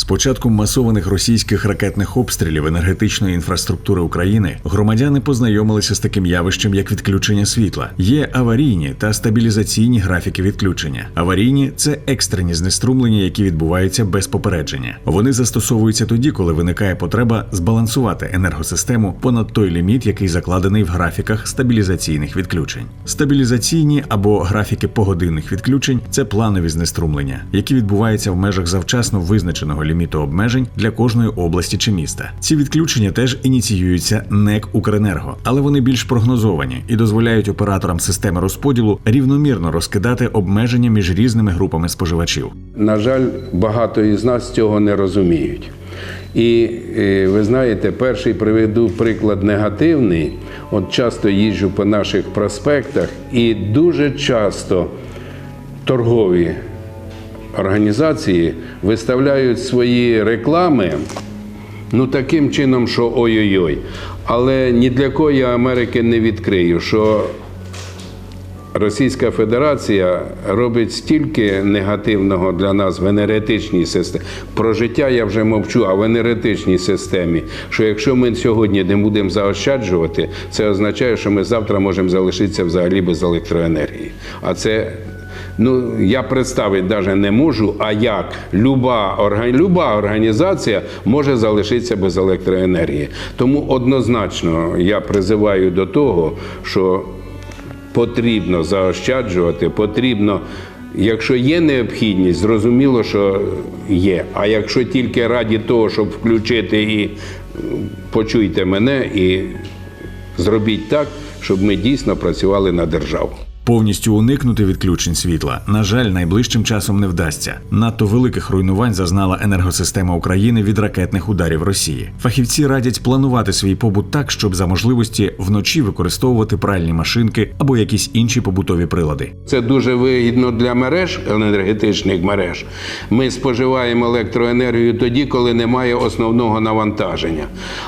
З початком масованих російських ракетних обстрілів енергетичної інфраструктури України громадяни познайомилися з таким явищем, як відключення світла. Є аварійні та стабілізаційні графіки відключення. Аварійні це екстрені знеструмлення, які відбуваються без попередження. Вони застосовуються тоді, коли виникає потреба збалансувати енергосистему понад той ліміт, який закладений в графіках стабілізаційних відключень. Стабілізаційні або графіки погодинних відключень це планові знеструмлення, які відбуваються в межах завчасно визначеного ліміту обмежень для кожної області чи міста. Ці відключення теж ініціюються НЕК Укренерго, але вони більш прогнозовані і дозволяють операторам системи розподілу рівномірно розкидати обмеження між різними групами споживачів. На жаль, багато із нас цього не розуміють. І е, ви знаєте, перший приведу приклад негативний. От часто їжджу по наших проспектах, і дуже часто торгові організації виставляють свої реклами ну таким чином, що ой-ой-ой. Але ні для кого я Америки не відкрию, що Російська Федерація робить стільки негативного для нас в енергетичній системі. Про життя я вже мовчу, а в енергетичній системі, що якщо ми сьогодні не будемо заощаджувати, це означає, що ми завтра можемо залишитися взагалі без електроенергії. А це Ну, я представити навіть не можу, а як люба, люба організація може залишитися без електроенергії. Тому однозначно я призиваю до того, що потрібно заощаджувати, потрібно. Якщо є необхідність, зрозуміло, що є. А якщо тільки раді того, щоб включити і почуйте мене, і зробіть так, щоб ми дійсно працювали на державу. Повністю уникнути відключень світла, на жаль, найближчим часом не вдасться. Надто великих руйнувань зазнала енергосистема України від ракетних ударів Росії. Фахівці радять планувати свій побут так, щоб за можливості вночі використовувати пральні машинки або якісь інші побутові прилади. Це дуже вигідно для мереж енергетичних мереж. Ми споживаємо електроенергію тоді, коли немає основного навантаження.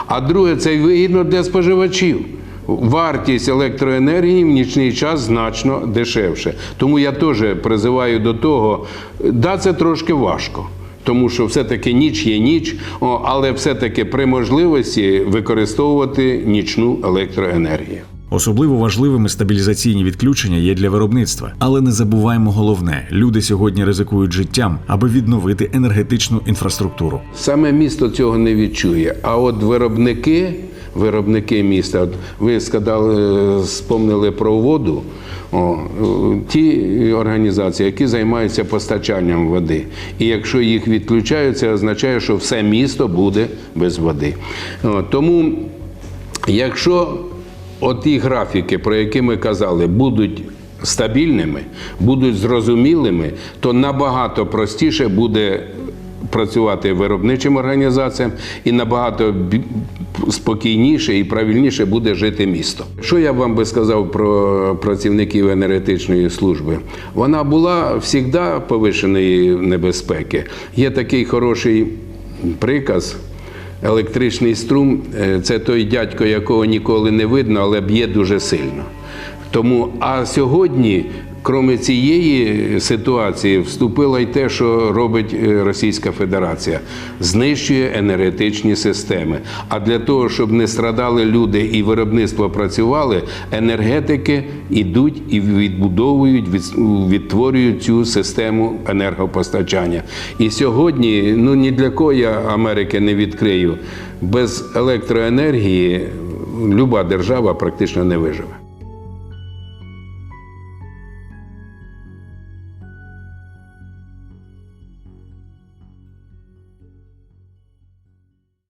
А друге, це вигідно для споживачів. Вартість електроенергії в нічний час значно дешевше. Тому я теж призиваю до того, да, це трошки важко. Тому що все-таки ніч є ніч, але все-таки при можливості використовувати нічну електроенергію. Особливо важливими стабілізаційні відключення є для виробництва, але не забуваємо головне: люди сьогодні ризикують життям, аби відновити енергетичну інфраструктуру. Саме місто цього не відчує. А от виробники, виробники міста, ви сказали, спомнили про воду. О, е, ті організації, які займаються постачанням води. І якщо їх відключають, це означає, що все місто буде без води. О, тому, якщо оті графіки, про які ми казали, будуть стабільними, будуть зрозумілими, то набагато простіше буде працювати виробничим організаціям і набагато спокійніше і правильніше буде жити місто. Що я вам би сказав про працівників енергетичної служби? Вона була завжди повишеної небезпеки. Є такий хороший приказ. Електричний струм е, це той дядько, якого ніколи не видно, але б'є дуже сильно. Тому, а сьогодні, крім цієї ситуації, вступило й те, що робить е, Російська Федерація, знищує енергетичні системи. А для того, щоб не страдали люди і виробництво працювали, енергетики йдуть і відбудовують, відтворюють цю систему енергопостачання. І сьогодні, ну ні для кого я Америки не відкрию, без електроенергії люба держава практично не виживе.